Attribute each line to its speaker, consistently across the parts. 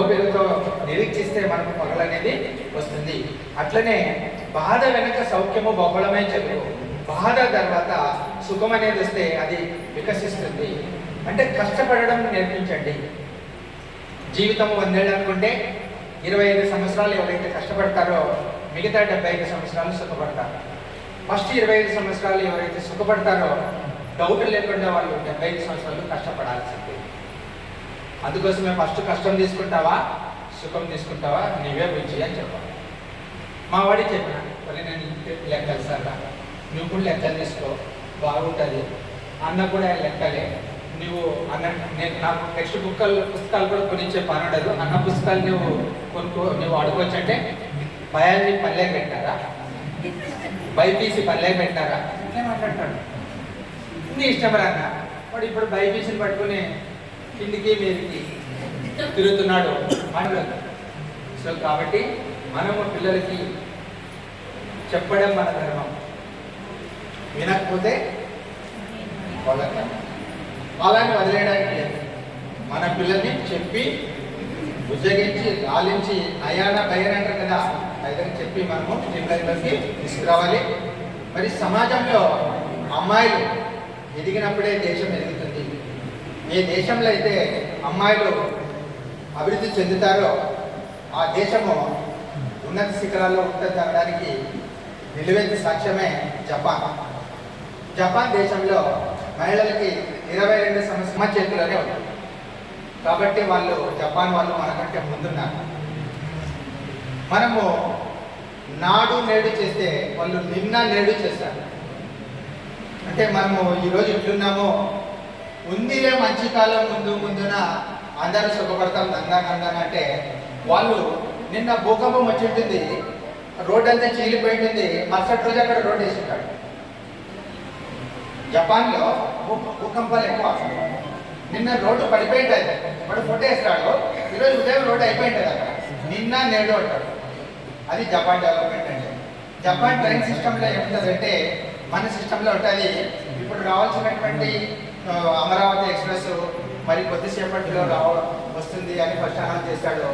Speaker 1: పేరుతో నిరీక్షిస్తే మనకు పగలనేది వస్తుంది. అట్లనే బాధ వెనుక సౌఖ్యము బహుళమే చెప్పు బాధ తర్వాత సుఖం అనేది వస్తే అది వికసిస్తుంది. అంటే కష్టపడడం నేర్పించండి. జీవితం వందేళ్ళు అనుకుంటే ఇరవై ఐదు సంవత్సరాలు ఎవరైతే కష్టపడతారో మిగతా డెబ్బై ఐదు సంవత్సరాలు సుఖపడతారు. ఫస్ట్ ఇరవై ఐదు సంవత్సరాలు ఎవరైతే సుఖపడతారో డౌట్ లేకుండా వాళ్ళు డెబ్బై ఐదు సంవత్సరాలు కష్టపడాల్సిందే. అందుకోసమే ఫస్ట్ కష్టం తీసుకుంటావా? సుఖం తీసుకుంటావా? నీవే బుజ్జి అని చెప్పాలి. మా వాడి చెప్పిన మరి నేను ఇంటి లెక్కలు సార్ నువ్వు కూడా లెక్కలు తీసుకో. బాగుంటుంది. అన్న కూడా లెక్కలే. నువ్వు అన్న నేను నాకు నెక్స్ట్ బుక్కలు పుస్తకాలు కూడా కొనిచ్చే పని ఉండదు. అన్న పుస్తకాలు నువ్వు కొనుక్కో నువ్వు అడుకోవచ్చు అంటే భయాన్ని పల్లె పెట్టారా? బైపీసీ పల్లె పెట్టారా? ఇట్లే మాట్లాడతాడు. నీ ఇష్టం రా అన్న వాడు ఇప్పుడు బైపీసీని పట్టుకుని కిందికి మీదకి తిరుగుతున్నాడు. మాట్లాడు సో కాబట్టి మనము పిల్లలకి చెప్పడం మన ధర్మం. వినకపోతే వాళ్ళకి వాళ్ళని వదిలేయడానికి మన పిల్లల్ని చెప్పి ఉజ్జగించి గాలించి నయాన భయన అంటారు కదా అయితే చెప్పి మనము స్టిమ్లైన్లోకి తీసుకురావాలి. మరి సమాజంలో అమ్మాయిలు ఎదిగినప్పుడే దేశం ఎదిగింది. ఏ దేశంలో అయితే అమ్మాయిలు అభివృద్ధి చెందుతారో ఆ దేశము ఉన్నత శిఖరాల్లో ఉంటుంది అనడానికి నిలువెత్తి సాక్ష్యమే జపాన్. జపాన్ దేశంలో మహిళలకి ఇరవై రెండు సంవత్సరం చేతిలోనే ఉంటుంది కాబట్టి వాళ్ళు జపాన్ వాళ్ళు మనకంటే ముందున్నారు. మనము నాడు నేడు చేస్తే వాళ్ళు నిన్న నేడు చేస్తారు. అంటే మనము ఈరోజు ఎట్లున్నామో ఉందిలే మంచి కాలం ముందు ముందున అందరూ సుఖపడతాం దంగా అంటే వాళ్ళు నిన్న భూకంపం వచ్చింటుంది రోడ్ అంతా చీలిపోయింటుంది మరుసటి రోజు అక్కడ రోడ్ వేసుకుంటాడు జపాన్లో భూ- భూకంపాలు ఎక్కువ నిన్న రోడ్డు పడిపోయి ఇప్పుడు ఫోటో వేస్తాడు ఈరోజు ఉదయం రోడ్డు అయిపోయి అక్కడ. నిన్న నేడు అంటాడు. అది జపాన్ డెవలప్మెంట్ అంటే. జపాన్ ట్రైన్ సిస్టంలో ఏముంటుందంటే మన సిస్టంలో ఉంటుంది. ఇప్పుడు రావాల్సినటువంటి అమరావతి ఎక్స్ప్రెస్ మరి కొద్దిసేపట్లో రావ వస్తుంది అని ఫస్ట్ అనౌన్స్ చేస్తాడు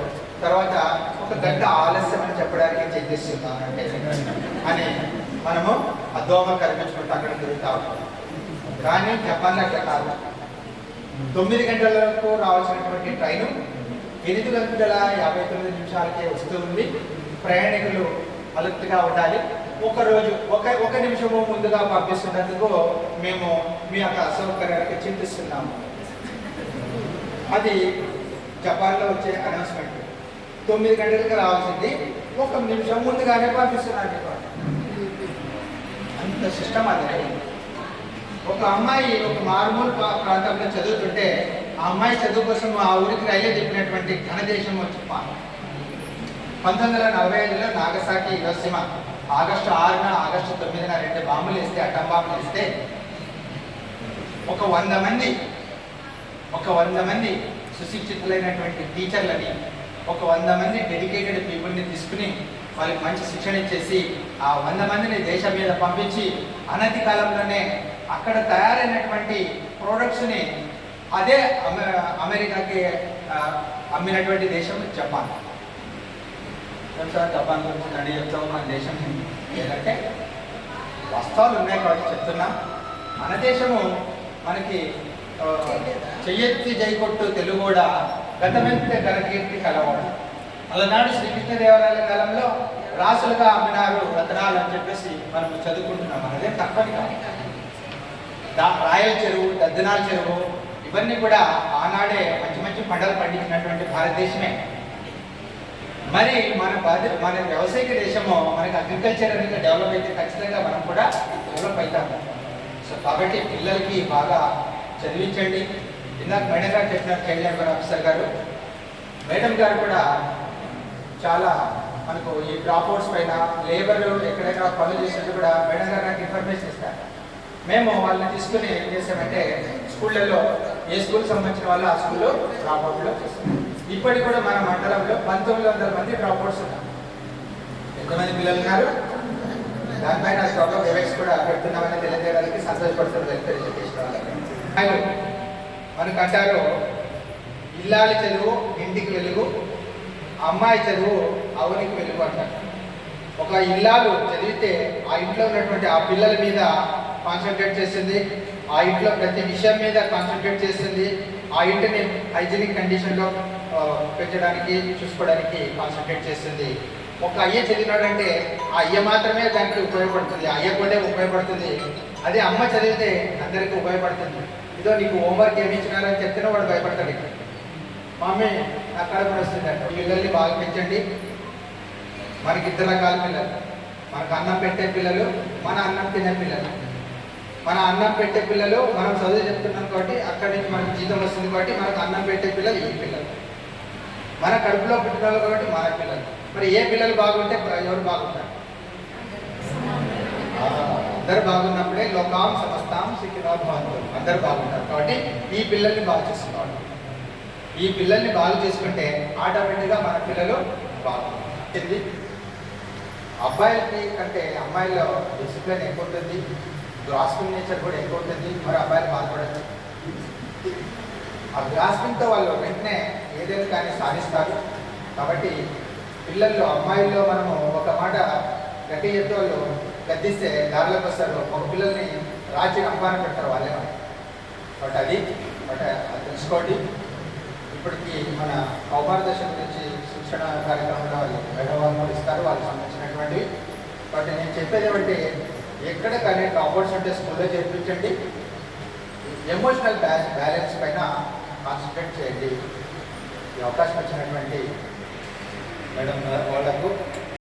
Speaker 1: తర్వాత ఒక గంట ఆలస్యం అని చెప్పడానికి చేస్తున్నాను అంటే అని మనము అద్దోమ కల్పించుకుంటూ అక్కడ తిరుగుతాం కానీ జపాన్లో అట్లా కాదు తొమ్మిది గంటలకు రావాల్సినటువంటి ట్రైను ఎనిమిది గంటల యాభై తొమ్మిది నిమిషాలకే వస్తూ ఉంది ప్రయాణికులు అలర్ట్గా ఉండాలి. ఒక రోజు ఒక ఒక నిమిషము ముందుగా పంపిస్తున్నందుకు మేము మీ యొక్క అసౌకర్యానికి చింతిస్తున్నాము. అది జపాన్లో వచ్చే అనౌన్స్మెంట్ తొమ్మిది గంటలకు రావాల్సింది. ఒక నిమిషం ముందుగానే పంపిస్తున్నారు అంత సిస్టమ్ అది. ఒక అమ్మాయి ఒక మారుమూల ప్రాంతంలో చదువుతుంటే ఆ అమ్మాయి చదువు కోసం ఆ ఊరికి రైలు చెప్పినటువంటి ఘనదేశం వచ్చి పంతొమ్మిది వందల నలభై ఐదులో నాగసాకి హిరోషిమ ఆగస్టు ఆరున ఆగస్టు తొమ్మిదిన రెండు బాంబులు వేస్తే అటం బాంబులు వేస్తే ఒక వంద మంది ఒక వంద మంది సుశిక్షితులైనటువంటి టీచర్లని ఒక వంద మంది డెడికేటెడ్ పీపుల్ని తీసుకుని వాళ్ళకి మంచి శిక్షణ ఇచ్చేసి ఆ వంద మందిని దేశం మీద పంపించి అనతి కాలంలోనే అక్కడ తయారైనటువంటి ప్రోడక్ట్స్ని అదే అమె- అమెరికాకి అమ్మినటువంటి దేశం జపాన్. సార్ జపాన్ గురించి నడి చెప్తాము మన దేశం ఏంటంటే వస్త్రాలు ఉన్నాయి కాబట్టి చెప్తున్నా. మన దేశము మనకి చెయ్యెత్తి జైకొట్టు కూడా గతమెంత గలకీర్తి కలవాడు. అలనాడు శ్రీకృష్ణదేవరాయల కాలంలో రాసులుగా అమ్మినారు రతనాలు అని చెప్పేసి మనం చదువుకుంటున్నాం. అదే తప్పని కాదు దా- రాయల చెరువు దద్దనాల చెరువు ఇవన్నీ కూడా ఆనాడే మంచి మంచి పంటలు పండించినటువంటి భారతదేశమే. మరి మన బాధ్యత మన వ్యవసాయక దేశము మనకి అగ్రికల్చర్ అనేది డెవలప్ అయితే ఖచ్చితంగా మనం కూడా డెవలప్ అవుతాము సో కాబట్టి పిల్లలకి బాగా చదివించండి. ఇందాక మేడం గారు చెప్పినారు చైల్డ్ లేబర్ ఆఫీసర్ గారు మేడం గారు కూడా చాలా మనకు ఈ డ్రాప్అవుట్స్ పైన లేబర్ ఎక్కడెక్కడ పనులు చేసినట్టు కూడా మేడం గారు నాకు ఇన్ఫర్మేషన్ ఇస్తారు. మేము వాళ్ళని తీసుకుని ఏం చేసామంటే స్కూళ్ళల్లో ఏ స్కూల్ సంబంధించిన వాళ్ళు ఆ స్కూల్లో డ్రాప్అవుట్లో చేస్తాం ఇప్పటికి కూడా మన మండలంలో పంతొమ్మిది వందల మంది డ్రాప్అవుట్స్ ఉన్నారు. ఎంతమంది పిల్లలు ఉన్నారు? దానిపైన స్టాక్ ఆఫ్ ఎఫెక్ట్స్ కూడా పెడుతున్నామని తెలియజేయడానికి సంతోషపడుతుంది వెల్ఫేర్ ఎడ్యుకేషన్ వాళ్ళకి మనకు అంటారు ఇల్లాలి చదువు ఇంటికి వెలుగు అమ్మాయి చదువు అవునికి వెలుగు అంటారు. ఒక ఇల్లాలు చదివితే ఆ ఇంట్లో ఉన్నటువంటి ఆ పిల్లల మీద కాన్సన్ట్రేట్ చేస్తుంది ఆ ఇంట్లో ప్రతి విషయం మీద కాన్సన్ట్రేట్ చేస్తుంది ఆ ఇంటిని హైజీనిక్ కండిషన్లో పెంచడానికి చూసుకోవడానికి కాన్సన్ట్రేట్ చేస్తుంది. ఒక అయ్య చదివినాడంటే ఆ అయ్య మాత్రమే దానికి ఉపయోగపడుతుంది. అయ్య కూడా ఉపయోగపడుతుంది. అదే అమ్మ చదివితే అందరికీ ఉపయోగపడుతుంది. ఇదో నీకు హోంవర్క్ ఏమి ఇచ్చినారని చెప్తేనే వాడు భయపడతాడు మమ్మీ అక్కడ కూడా వస్తుందంట పిల్లల్ని బాగా పెంచండి. మనకి ఇద్దరు రకాల పిల్లలు. మనకు అన్నం పెట్టే పిల్లలు మన అన్నం తినే పిల్లలు. మన అన్నం పెట్టే పిల్లలు మనం చదువు చెప్తున్నాం కాబట్టి అక్కడి నుంచి మనకి జీతం వస్తుంది కాబట్టి మనకు అన్నం పెట్టే పిల్లలు ఈ పిల్లలు. మన కడుపులో పుట్టిన కాబట్టి మన పిల్లలు. మరి ఏ పిల్లలు బాగుంటే ఎవరు బాగుంటారు? అందరు బాగున్నప్పుడే లోకాం సమస్తాం సిక్కినా బాగుంటారు అందరు బాగుంటారు కాబట్టి ఈ పిల్లల్ని బాగు చేసుకోవాలి. ఈ పిల్లల్ని బాగు చేసుకుంటే ఆటోమేటిక్గా మన పిల్లలు బాగుంటుంది అబ్బాయిలకి కంటే అమ్మాయిల్లో డిసిప్లిన్ ఎక్కువ ఉంటుంది. గ్రాస్పింగ్ నేచర్ కూడా ఎక్కువ ఉంటుంది. మరి అబ్బాయిలు బాధపడచ్చు ఆ గ్రాస్పింగ్తో వాళ్ళు వెంటనే ఏదైనా కానీ సాధిస్తారు. కాబట్టి పిల్లల్లో అమ్మాయిల్లో మనము ఒక మాట గట్టి చెప్తే వాళ్ళు గద్దిస్తే దారిలోకి వస్తారు. ఒక పిల్లల్ని రాచి రంపాన పెడతారు వాళ్ళే. బట్ అది బట్ అది తెలుసుకోండి. ఇప్పటికి మన కౌమారదశ గురించి శిక్షణ కార్యక్రమంలో వాళ్ళు మేడవాళ్ళు ఇస్తారు వాళ్ళకి సంబంధించినటువంటివి బట్ నేను చెప్పేది ఏమంటే ఎక్కడ కానీ డ్రాప్అవుట్స్ అంటే స్కూల్లో చేర్పించండి. ఎమోషనల్ బ్యాలెన్స్ పైన కాన్సన్ట్రేట్ చేయండి. ఈ అవకాశం వచ్చినటువంటి మేడం వాళ్ళకు